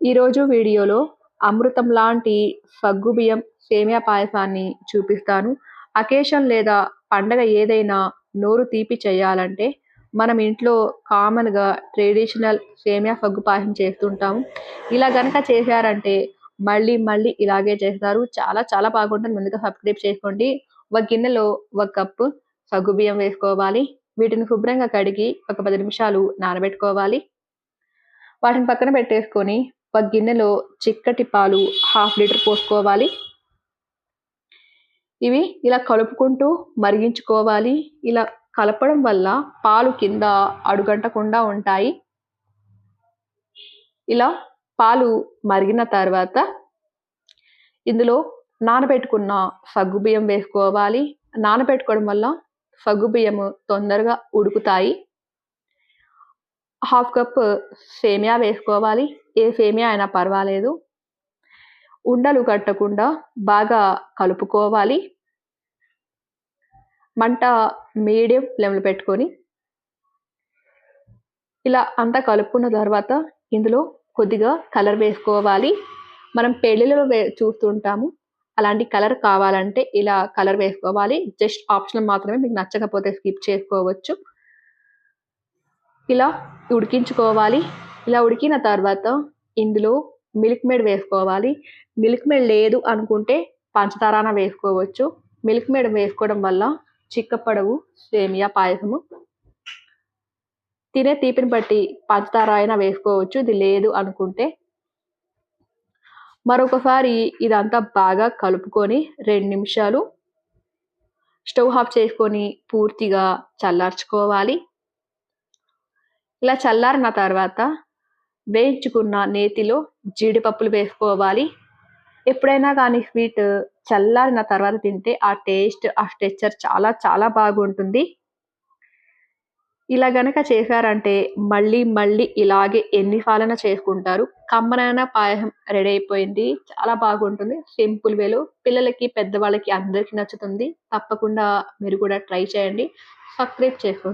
ఈరోజు వీడియోలో అమృతం లాంటి సగ్గుబియ్యం సేమియా పాయసాన్ని చూపిస్తాను. అకేషన్ లేదా పండగ ఏదైనా నోరు తీపి చేయాలంటే మనం ఇంట్లో కామన్గా ట్రెడిషనల్ సేమియా సగ్గు పాయసం చేస్తుంటాము ఇలా గనక చేశారంటే మళ్ళీ మళ్ళీ ఇలాగే చేస్తారు. చాలా చాలా బాగుంటుంది. ముందుగా సబ్స్క్రైబ్ చేసుకోండి. ఒక గిన్నెలో ఒక కప్పు సగ్గుబియ్యం వేసుకోవాలి. వీటిని శుభ్రంగా కడిగి ఒక పది నిమిషాలు నానబెట్టుకోవాలి. వాటిని పక్కన పెట్టేసుకొని ఒక గిన్నెలో చిక్కటి పాలు హాఫ్ లీటర్ పోసుకోవాలి. ఇవి ఇలా కలుపుకుంటూ మరిగించుకోవాలి. ఇలా కలపడం వల్ల పాలు కింద అడుగంటకుండా ఉంటాయి. ఇలా పాలు మరిగిన తర్వాత ఇందులో నానబెట్టుకున్న సగ్గుబియ్యం వేసుకోవాలి. నానబెట్టుకోవడం వల్ల సగ్గుబియ్యము తొందరగా ఉడుకుతాయి. హాఫ్ కప్ సేమియా వేసుకోవాలి. ఏ సేమియా అయినా పర్వాలేదు. ఉండలు కట్టకుండా బాగా కలుపుకోవాలి. మంట మీడియం ఫ్లేమ్లో పెట్టుకొని ఇలా అంతా కలుపుకున్న తర్వాత ఇందులో కొద్దిగా కలర్ వేసుకోవాలి. మనం పెళ్ళిళ్ళలో వే చూస్తుంటాము. అలాంటి కలర్ కావాలంటే ఇలా కలర్ వేసుకోవాలి. జస్ట్ ఆప్షనల్ మాత్రమే మీకు నచ్చకపోతే స్కిప్ చేసుకోవచ్చు. ఇలా ఉడికించుకోవాలి. ఇలా ఉడికిన తర్వాత ఇందులో మిల్క్ మేడ్ వేసుకోవాలి. మిల్క్ మేడ్ లేదు అనుకుంటే పంచదారాన వేసుకోవచ్చు. మిల్క్ మేడ్ వేసుకోవడం వల్ల చిక్కపడవు సేమియా పాయసము. తినే తీపిని బట్టి పంచదార అయినా వేసుకోవచ్చు. ఇది లేదు అనుకుంటే మరొకసారి ఇదంతా బాగా కలుపుకొని రెండు నిమిషాలు స్టవ్ ఆఫ్ చేసుకొని పూర్తిగా చల్లార్చుకోవాలి. ఇలా చల్లారిన తర్వాత వేయించుకున్న నేతిలో జీడిపప్పులు వేసుకోవాలి. ఎప్పుడైనా కానీ స్వీట్ చల్లారిన తర్వాత తింటే ఆ టేస్ట్ ఆ టెక్చర్ చాలా చాలా బాగుంటుంది. ఇలా గనక చేశారంటే మళ్ళీ మళ్ళీ ఇలాగే ఎన్ని సార్లైనా చేసుకుంటారు? కమ్మనైన పాయసం రెడీ అయిపోయింది. చాలా బాగుంటుంది. సింపుల్ వేలో పిల్లలకి పెద్దవాళ్ళకి అందరికీ నచ్చుతుంది. తప్పకుండా మీరు కూడా ట్రై చేయండి. సబ్స్క్రైబ్ చేసుకోండి.